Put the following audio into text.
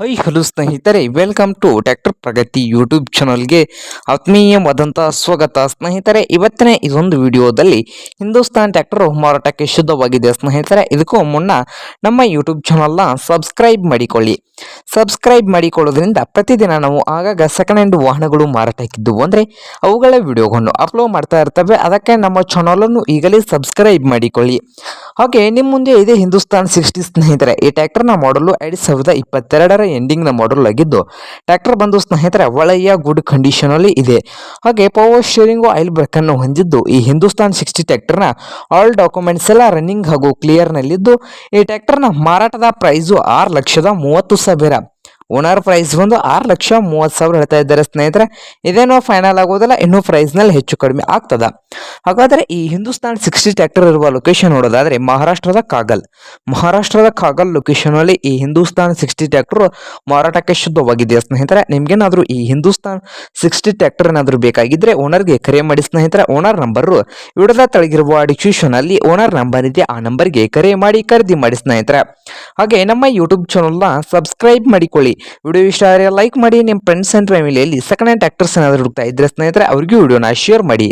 High hello ಸ್ನೇಹಿತರೆ welcome to tractor Pragati YouTube ಚಾನಲ್ಗೆ ಆತ್ಮೀಯವಾದಂಥ ಸ್ವಾಗತ. ಸ್ನೇಹಿತರೆ, ಇವತ್ತಿನ ಇದೊಂದು ವಿಡಿಯೋದಲ್ಲಿ ಹಿಂದೂಸ್ತಾನ್ ಟ್ಯಾಕ್ಟರ್ ಮಾರಾಟಕ್ಕೆ ಶುದ್ಧವಾಗಿದೆ. ಸ್ನೇಹಿತರೆ, ಇದಕ್ಕೂ ಮುನ್ನ ನಮ್ಮ ಯೂಟ್ಯೂಬ್ ಚಾನಲ್ನ ಸಬ್ಸ್ಕ್ರೈಬ್ ಮಾಡಿಕೊಳ್ಳಿ. ಸಬ್ಸ್ಕ್ರೈಬ್ ಮಾಡಿಕೊಳ್ಳೋದ್ರಿಂದ ಪ್ರತಿದಿನ ನಾವು ಆಗಾಗ ಸೆಕೆಂಡ್ ಹ್ಯಾಂಡ್ ವಾಹನಗಳು ಮಾರಾಟಕ್ಕಿದ್ದವು ಅಂದರೆ ಅವುಗಳ ವಿಡಿಯೋಗಳನ್ನು ಅಪ್ಲೋಡ್ ಮಾಡ್ತಾ ಇರ್ತವೆ. ಅದಕ್ಕೆ ನಮ್ಮ ಚಾನಲನ್ನು ಈಗಲೇ ಸಬ್ಸ್ಕ್ರೈಬ್ ಮಾಡಿಕೊಳ್ಳಿ. ಹಾಗೆ ನಿಮ್ಮ ಮುಂದೆ ಇದೆ ಹಿಂದೂಸ್ತಾನ್ ಸಿಕ್ಸ್ಟಿ ಸ್ನೇಹಿತರೆ. ಈ ಟ್ರ್ಯಾಕ್ಟರ್ನ ಮಾಡಲು ಎರಡು ಸಾವಿರದ ಇಪ್ಪತ್ತೆರಡರ ಎಂಡಿಂಗ್ನ ಮಾಡಲ್ ಆಗಿದ್ದು, ಟ್ರ್ಯಾಕ್ಟರ್ ಬಂದು ಸ್ನೇಹಿತರೆ ಒಳ್ಳೆಯ ಗುಡ್ ಕಂಡೀಷನಲ್ಲಿ ಇದೆ. ಹಾಗೆ ಪವರ್ ಶೇರಿಂಗು ಆಯಿಲ್ ಬ್ರೇಕ್ ಅನ್ನು ಹೊಂದಿದ್ದು, ಈ ಹಿಂದೂಸ್ತಾನ್ ಸಿಕ್ಸ್ಟಿ ಟ್ರ್ಯಾಕ್ಟರ್ನ ಆಲ್ ಡಾಕ್ಯುಮೆಂಟ್ಸ್ ಎಲ್ಲ ರನ್ನಿಂಗ್ ಹಾಗೂ ಕ್ಲಿಯರ್ನಲ್ಲಿದ್ದು ಈ ಟ್ರ್ಯಾಕ್ಟರ್ನ ಮಾರಾಟದ ಪ್ರೈಸು ಆರು ಲಕ್ಷದ ಮೂವತ್ತು ಸಾವಿರ. ಓನರ್ ಪ್ರೈಸ್ ಬಂದು ಆರು ಲಕ್ಷ ಮೂವತ್ತು ಸಾವಿರ ಹೇಳ್ತಾ ಇದ್ದಾರೆ ಸ್ನೇಹಿತರೆ. ಇದೇನೋ ಫೈನಲ್ ಆಗೋದಿಲ್ಲ, ಇನ್ನೂ ಪ್ರೈಸ್ನಲ್ಲಿ ಹೆಚ್ಚು ಕಡಿಮೆ ಆಗ್ತದ. ಹಾಗಾದರೆ ಈ ಹಿಂದೂಸ್ತಾನ್ ಸಿಕ್ಸ್ಟಿ ಟ್ಯಾಕ್ಟರ್ ಇರುವ ಲೊಕೇಶನ್ ನೋಡೋದಾದರೆ ಮಹಾರಾಷ್ಟ್ರದ ಕಾಗಲ್. ಮಹಾರಾಷ್ಟ್ರದ ಕಾಗಲ್ ಲೊಕೇಶನಲ್ಲಿ ಈ ಹಿಂದೂಸ್ತಾನ್ ಸಿಕ್ಸ್ಟಿ ಟ್ಯಾಕ್ಟರ್ ಮಾರಾಟಕ್ಕೆ ಶುದ್ಧವಾಗಿದೆ ಸ್ನೇಹಿತರೆ? ನಿಮ್ಗೇನಾದರೂ ಈ ಹಿಂದೂಸ್ತಾನ್ ಸಿಕ್ಸ್ಟಿ ಟ್ಯಾಕ್ಟರ್ ಏನಾದರೂ ಬೇಕಾಗಿದ್ದರೆ ಓನರ್ಗೆ ಕರೆ ಮಾಡಿ ಸ್ನೇಹಿತರೆ. ಓನರ್ ನಂಬರು ವಿಡದ ತಳಗಿರುವ ಡಿಸ್ಕ್ರಿಪ್ಷನ್ ಅಲ್ಲಿ ಓನರ್ ನಂಬರ್ ಇದೆ, ಆ ನಂಬರ್ಗೆ ಕರೆ ಮಾಡಿ ಖರೀದಿ ಮಾಡಿ ಸ್ನೇಹಿತರೆ. ಹಾಗೆ ನಮ್ಮ ಯೂಟ್ಯೂಬ್ ಚಾನಲ್ನ ಸಬ್ಸ್ಕ್ರೈಬ್ ಮಾಡಿಕೊಳ್ಳಿ. ವಿಡಿಯೋ ಇಷ್ಟ ಆದರೆ ಲೈಕ್ ಮಾಡಿ ನಿಮ್ಮ ಫ್ರೆಂಡ್ಸ್ ಆ್ಯಂಡ್ ಫ್ಯಾಮಿಲಿಯಲ್ಲಿ ಸೆಕೆಂಡ್ ಹ್ಯಾಂಡ್ ಆಕ್ಟರ್ಸ್ ಏನಾದರೂ ಹುಡುಕ್ತಾ ಇದ್ರೆ ಸ್ನೇಹಿತರೆ, ಅವ್ರಿಗೂ ವಿಡಿಯೋನ ಶೇರ್ ಮಾಡಿ.